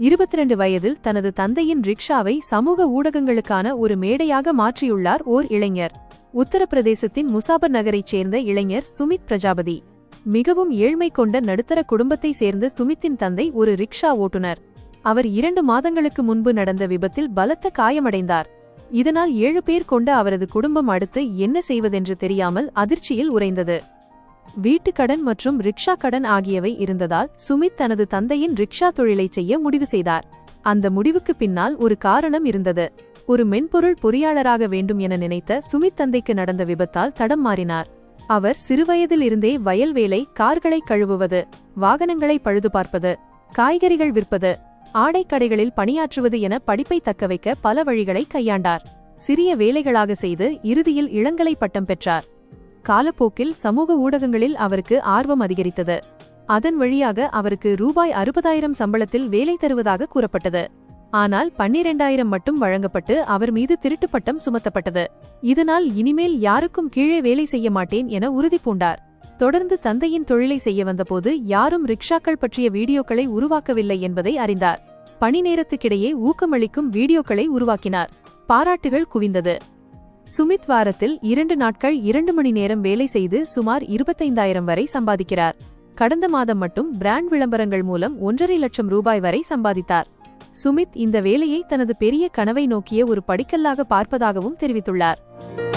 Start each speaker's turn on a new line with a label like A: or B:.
A: 22 வயதில் தனது தந்தையின் ரிக்ஷாவை சமூக ஊடகங்களுக்கான ஒரு மேடையாக மாற்றியுள்ளார் ஓர் இளைஞர். உத்தரப்பிரதேசத்தின் முசாபர் நகரைச் சேர்ந்த இளைஞர் சுமித் பிரஜாபதி. மிகவும் ஏழ்மை கொண்ட நடுத்தர குடும்பத்தை சேர்ந்த சுமித்தின் தந்தை ஒரு ரிக்ஷா ஓட்டுநர். அவர் இரண்டு மாதங்களுக்கு முன்பு நடந்த விபத்தில் பலத்த காயமடைந்தார். இதனால் ஏழு பேர் கொண்ட அவரது குடும்பம் அடுத்து என்ன செய்வதென்று தெரியாமல் அதிர்ச்சியில் உறைந்தது. வீட்டு கடன் மற்றும் ரிக்ஷா கடன் ஆகியவை இருந்ததால் சுமித் தனது தந்தையின் ரிக்ஷா தொழிலை செய்ய முடிவு செய்தார். அந்த முடிவுக்கு பின்னால் ஒரு காரணம் இருந்தது. ஒரு மென்பொருள் பொறியாளராக வேண்டும் என நினைத்த சுமித் தந்தைக்கு நடந்த விபத்தால் தடம் மாறினார். அவர் சிறுவயதில் இருந்தே வயல் வேலை கார்களை கழுவுவது வாகனங்களை பழுது பார்ப்பது காய்கறிகள் விற்பது ஆடைக்கடைகளில் பணியாற்றுவது என படிப்பை தக்கவைக்க பல வழிகளை கையாண்டார். சிறிய வேலைகளாக செய்து இறுதியில் இளங்கலை பட்டம் பெற்றார். காலப்போக்கில் சமூக ஊடகங்களில் அவருக்கு ஆர்வம் அதிகரித்தது. அதன் வழியாக அவருக்கு ரூபாய் அறுபதாயிரம் சம்பளத்தில் வேலை தருவதாக கூறப்பட்டது. ஆனால் பன்னிரெண்டாயிரம் மட்டும் வழங்கப்பட்டு அவர் மீது திருட்டு பட்டம் சுமத்தப்பட்டது. இதனால் இனிமேல் யாருக்கும் கீழே வேலை செய்ய மாட்டேன் என உறுதி பூண்டார். தொடர்ந்து தந்தையின் தொழிலை செய்ய வந்தபோது யாரும் ரிக்ஷாக்கள் பற்றிய வீடியோக்களை உருவாக்கவில்லை என்பதை அறிந்தார். பணி நேரத்துக்கிடையே ஊக்கமளிக்கும் வீடியோக்களை உருவாக்கினார். பாராட்டுகள் குவிந்தது. சுமித் வாரத்தில் இரண்டு நாட்கள் இரண்டு மணி நேரம் வேலை செய்து சுமார் இருபத்தைந்தாயிரம் வரை சம்பாதிக்கிறார். கடந்த மாதம் மட்டும் பிராண்ட் விளம்பரங்கள் மூலம் ஒன்றரை லட்சம் ரூபாய் வரை சம்பாதித்தார். சுமித் இந்த வேலையை தனது பெரிய கனவை நோக்கிய ஒரு படிக்கல்லாக பார்ப்பதாகவும் தெரிவித்துள்ளார்.